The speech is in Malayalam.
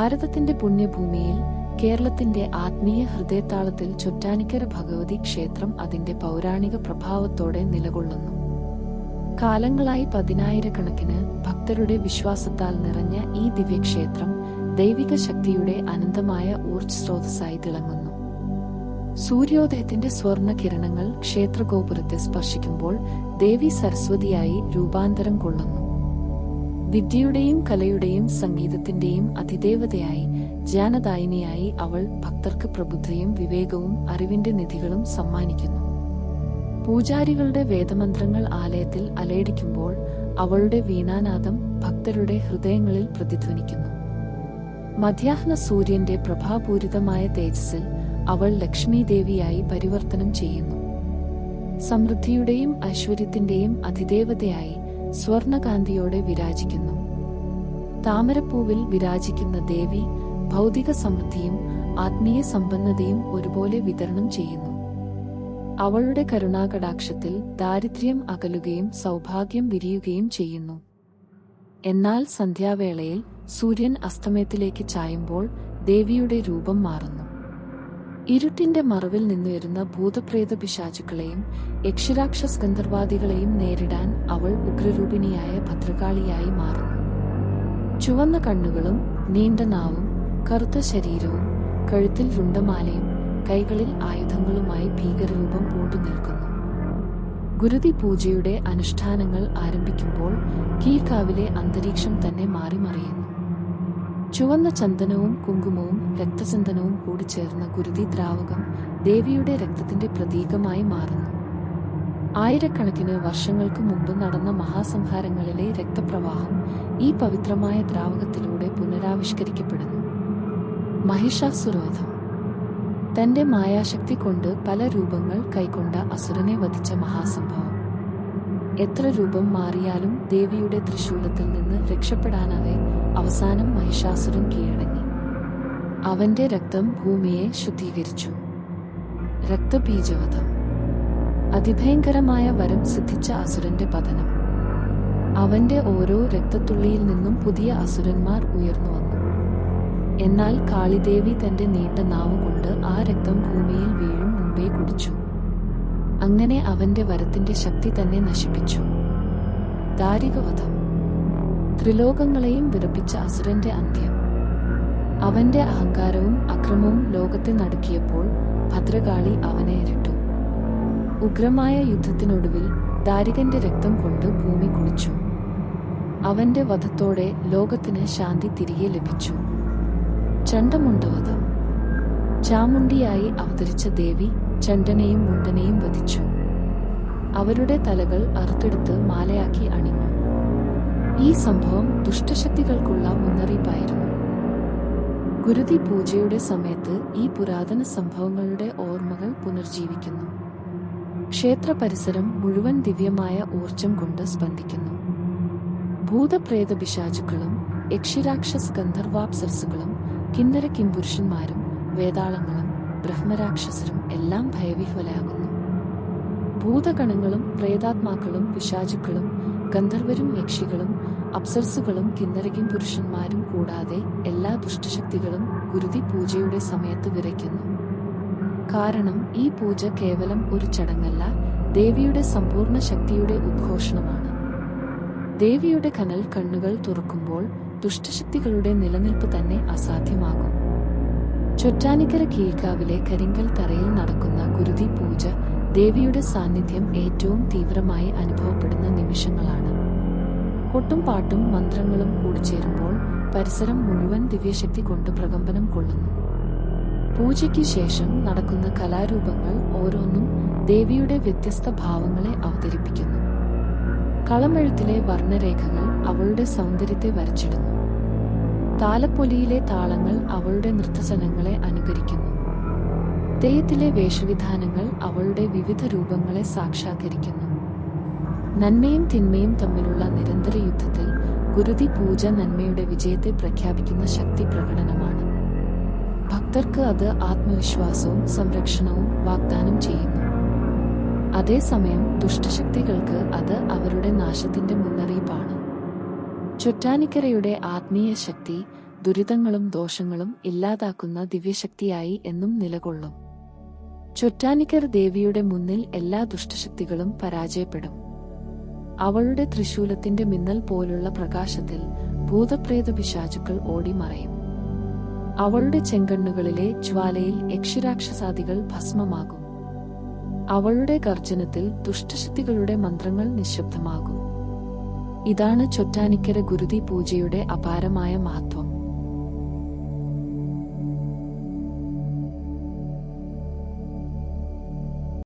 ഭാരതത്തിന്റെ പുണ്യഭൂമിയിൽ കേരളത്തിന്റെ ആത്മീയ ഹൃദയത്താളത്തിൽ ചുറ്റാനിക്കര ഭഗവതി ക്ഷേത്രം അതിന്റെ പൗരാണിക പ്രഭാവത്തോടെ നിലകൊള്ളുന്നു. കാലങ്ങളായി പതിനായിരക്കണക്കിന് ഭക്തരുടെ വിശ്വാസത്താൽ നിറഞ്ഞ ഈ ദിവ്യക്ഷേത്രം ദൈവിക ശക്തിയുടെ അനന്തമായ ഊർജ സ്രോതസ്സായി തിളങ്ങുന്നു. സൂര്യോദയത്തിന്റെ സ്വർണ കിരണങ്ങൾ ക്ഷേത്രഗോപുരത്തെ സ്പർശിക്കുമ്പോൾ ദേവി സരസ്വതിയായി രൂപാന്തരം കൊള്ളുന്നു. വിദ്യയുടെയും കലയുടെയും സംഗീതത്തിന്റെയും അതിദേവതയായി ജാനദായിനിയായി അവൾ ഭക്തർക്ക് പ്രബുദ്ധയും വിവേകവും അറിവിന്റെ നിധികളും സമ്മാനിക്കുന്നു. പൂജാരികളുടെ വേദമന്ത്രങ്ങൾ ആലയത്തിൽ അലയടിക്കുമ്പോൾ അവളുടെ വീണാനാദം ഭക്തരുടെ ഹൃദയങ്ങളിൽ പ്രതിധ്വനിക്കുന്നു. മധ്യാഹ്ന സൂര്യന്റെ പ്രഭാപൂരിതമായ തേജസ്സിൽ അവൾ ലക്ഷ്മി ദേവിയായി പരിവർത്തനം ചെയ്യുന്നു. സമൃദ്ധിയുടെയും ഐശ്വര്യത്തിന്റെയും അതിദേവതയായി സ്വർണകാന്തിയോടെ വിരാജിക്കുന്നു. താമരപ്പൂവിൽ വിരാജിക്കുന്ന ദേവി ഭൗതിക സമൃദ്ധിയും ആത്മീയ സമ്പന്നതയും ഒരുപോലെ വിതരണം ചെയ്യുന്നു. അവളുടെ കരുണാകടാക്ഷത്തിൽ ദാരിദ്ര്യം അകലുകയും സൗഭാഗ്യം വിരിയുകയും ചെയ്യുന്നു. എന്നാൽ സന്ധ്യാവേളയിൽ സൂര്യൻ അസ്തമയത്തിലേക്ക് ചായുമ്പോൾ ദേവിയുടെ രൂപം മാറുന്നു. ഇരുട്ടിന്റെ മറവിൽ നിന്നുയരുന്ന ഭൂതപ്രേത പിശാചുക്കളെയും യക്ഷിരാക്ഷസ് ഗന്ധർവാദികളെയും നേരിടാൻ അവൾ ഉഗ്രരൂപിണിയായ ഭദ്രകാളിയായി മാറുന്നു. ചുവന്ന കണ്ണുകളും നീണ്ട നാവും കറുത്ത ശരീരവും കഴുത്തിൽ രുണ്ടമാലയും കൈകളിൽ ആയുധങ്ങളുമായി ഭീകരരൂപം പൂണ്ടു നിൽക്കുന്നു. ഗുരുതി പൂജയുടെ അനുഷ്ഠാനങ്ങൾ ആരംഭിക്കുമ്പോൾ കീഴ്ക്കാവിലെ അന്തരീക്ഷം തന്നെ മാറിമറിയുന്നു. ചുവന്ന ചന്ദനവും കുങ്കുമവും രക്തചന്ദനവും കൂടി ചേർന്ന ഗുരുതി ദ്രാവകം ദേവിയുടെ രക്തത്തിന്റെ പ്രതീകമായി മാറുന്നു. ആയിരക്കണക്കിന് വർഷങ്ങൾക്ക് മുമ്പ് നടന്ന മഹാസംഹാരങ്ങളിലെ രക്തപ്രവാഹം ഈ പവിത്രമായ ദ്രാവകത്തിലൂടെ പുനരാവിഷ്കരിക്കപ്പെടുന്നു. മഹിഷാസുരോധം. തന്റെ മായാശക്തി കൊണ്ട് പല രൂപങ്ങൾ കൈക്കൊണ്ട അസുരനെ വധിച്ച മഹാസംഭവം. എത്ര രൂപം മാറിയാലും ദേവിയുടെ തൃശൂലത്തിൽ നിന്ന് രക്ഷപ്പെടാനാതെ അവസാനം മഹിഷാസുരൻ കീഴടങ്ങി. അവന്റെ രക്തം ഭൂമിയെ ശുദ്ധീകരിച്ചു. രക്തബീജവധം. അതിഭയങ്കരമായ വരം സിദ്ധിച്ച അസുരന്റെ പതനം. അവന്റെ ഓരോ രക്തത്തുള്ളിയിൽ നിന്നും പുതിയ അസുരന്മാർ ഉയർന്നു വന്നു. എന്നാൽ കാളിദേവി തന്റെ നീണ്ട നാവുകൊണ്ട് ആ രക്തം ഭൂമിയിൽ വീഴും മുമ്പേ കുടിച്ചു. അങ്ങനെ അവന്റെ വരത്തിന്റെ ശക്തി തന്നെ നശിപ്പിച്ചു. ദാരികവധം. ത്രിലോകങ്ങളെയും വിറപ്പിച്ച അസുരന്റെ അന്ത്യം. അവന്റെ അഹങ്കാരവും അക്രമവും ലോകത്തെ നടുക്കിയപ്പോൾ ഭദ്രകാളി അവനെ ഇരട്ടു. ഉഗ്രമായ യുദ്ധത്തിനൊടുവിൽ ദാരികന്റെ രക്തം കൊണ്ട് ഭൂമി കുളിച്ചു. അവന്റെ വധത്തോടെ ലോകത്തിന് ശാന്തി തിരികെ ലഭിച്ചു. ചണ്ടമുണ്ടവധം. ചാമുണ്ടിയായി അവതരിച്ച ദേവി ചണ്ടനെയും മുണ്ടനെയും വധിച്ചു. അവരുടെ തലകൾ അറുത്തെടുത്ത് മാലയാക്കി അണിഞ്ഞു. ഈ സംഭവം ദുഷ്ടശക്തികൾക്കുള്ള മുന്നറിയിപ്പായിരുന്നു. ഗുരുതി പൂജയുടെ സമയത്ത് ഈ പുരാതന സംഭവങ്ങളുടെ ഓർമ്മകൾ പുനർജീവിക്കുന്നു. ക്ഷേത്ര പരിസരം മുഴുവൻ ദിവ്യമായ ഊർജം കൊണ്ട് സ്പന്ദിക്കുന്നു. ഭൂതപ്രേത പിശാചുക്കളും യക്ഷിരാക്ഷസ് ഗന്ധർവാപ്സരസുകളും കിന്നര കിംപുരുഷന്മാരും വേതാളങ്ങളും ബ്രഹ്മരാക്ഷസരും എല്ലാം ഭയവിഹ്വലയാകുന്നു ഭൂതഗണങ്ങളും പ്രേതാത്മാക്കളും പിശാചുക്കളും ഗന്ധർവരും യക്ഷികളും അപ്സർസുകളും കിന്നരകും പുരുഷന്മാരും കൂടാതെ എല്ലാ ദുഷ്ടശക്തികളും ഗുരുതി പൂജയുടെ സമയത്ത് വിറയ്ക്കുന്നു. കാരണം ഈ പൂജ കേവലം ഒരു ചടങ്ങല്ല ദേവിയുടെ സമ്പൂർണ ശക്തിയുടെ ഉദ്ഘോഷണമാണ്. ദേവിയുടെ കനൽ കണ്ണുകൾ തുറക്കുമ്പോൾ ദുഷ്ടശക്തികളുടെ നിലനിൽപ്പ് തന്നെ അസാധ്യമാകും. ചൊറ്റാനിക്കര കീഴ്ക്കാവിലെ കരിങ്കൽ തറയിൽ നടക്കുന്ന ഗുരുതി പൂജ ദേവിയുടെ സാന്നിധ്യം ഏറ്റവും തീവ്രമായി അനുഭവപ്പെടുന്ന നിമിഷങ്ങളാണ്. കൊട്ടും പാട്ടും മന്ത്രങ്ങളും കൂടിച്ചേരുമ്പോൾ പരിസരം മുഴുവൻ ദിവ്യശക്തി കൊണ്ട് പ്രകമ്പനം കൊള്ളുന്നു. പൂജയ്ക്ക് ശേഷം നടക്കുന്ന കലാരൂപങ്ങൾ ഓരോന്നും ദേവിയുടെ വ്യത്യസ്ത ഭാവങ്ങളെ അവതരിപ്പിക്കുന്നു. കളമെഴുത്തിലെ വർണരേഖകൾ അവളുടെ സൗന്ദര്യത്തെ വരച്ചിടുന്നു. താലപ്പൊലിയിലെ താളങ്ങൾ അവളുടെ നൃത്തചലങ്ങളെ അനുകരിക്കുന്നു. തെയ്യത്തിലെ വേഷവിധാനങ്ങൾ അവളുടെ വിവിധ രൂപങ്ങളെ സാക്ഷാത്കരിക്കുന്നു. നന്മയും തിന്മയും തമ്മിലുള്ള നിരന്തര യുദ്ധത്തിൽ ഗുരുതി പൂജ നന്മയുടെ വിജയത്തെ പ്രഖ്യാപിക്കുന്ന ശക്തി പ്രകടനമാണ്. ഭക്തർക്ക് അത് ആത്മവിശ്വാസവും സംരക്ഷണവും വാഗ്ദാനം ചെയ്യുന്നു. അതേസമയം ദുഷ്ടശക്തികൾക്ക് അത് അവരുടെ നാശത്തിന്റെ മുന്നറിയിപ്പാണ്. ചൊറ്റാനിക്കരയുടെ ആത്മീയ ശക്തി ദുരിതങ്ങളും ദോഷങ്ങളും ഇല്ലാതാക്കുന്ന ദിവ്യശക്തിയായി എന്നും നിലകൊള്ളും. ചുറ്റാനിക്കർ ദേവിയുടെ മുന്നിൽ എല്ലാ ദുഷ്ടശക്തികളും പരാജയപ്പെടും. അവളുടെ തൃശൂലത്തിന്റെ മിന്നൽ പോലുള്ള പ്രകാശത്തിൽ ഭൂതപ്രേത പിശാചുക്കൾ ഓടിമറയും. അവളുടെ ചെങ്കണ്ണുകളിലെ ജ്വാലയിൽ യക്ഷിരാക്ഷസാദികൾ ഭസ്മമാകും. അവളുടെ ഗർജനത്തിൽ ദുഷ്ടശക്തികളുടെ മന്ത്രങ്ങൾ നിശബ്ദമാകും. ഇതാണ് ചൊറ്റാനിക്കര ഗുരുതി പൂജയുടെ അപാരമായ മഹത്വം.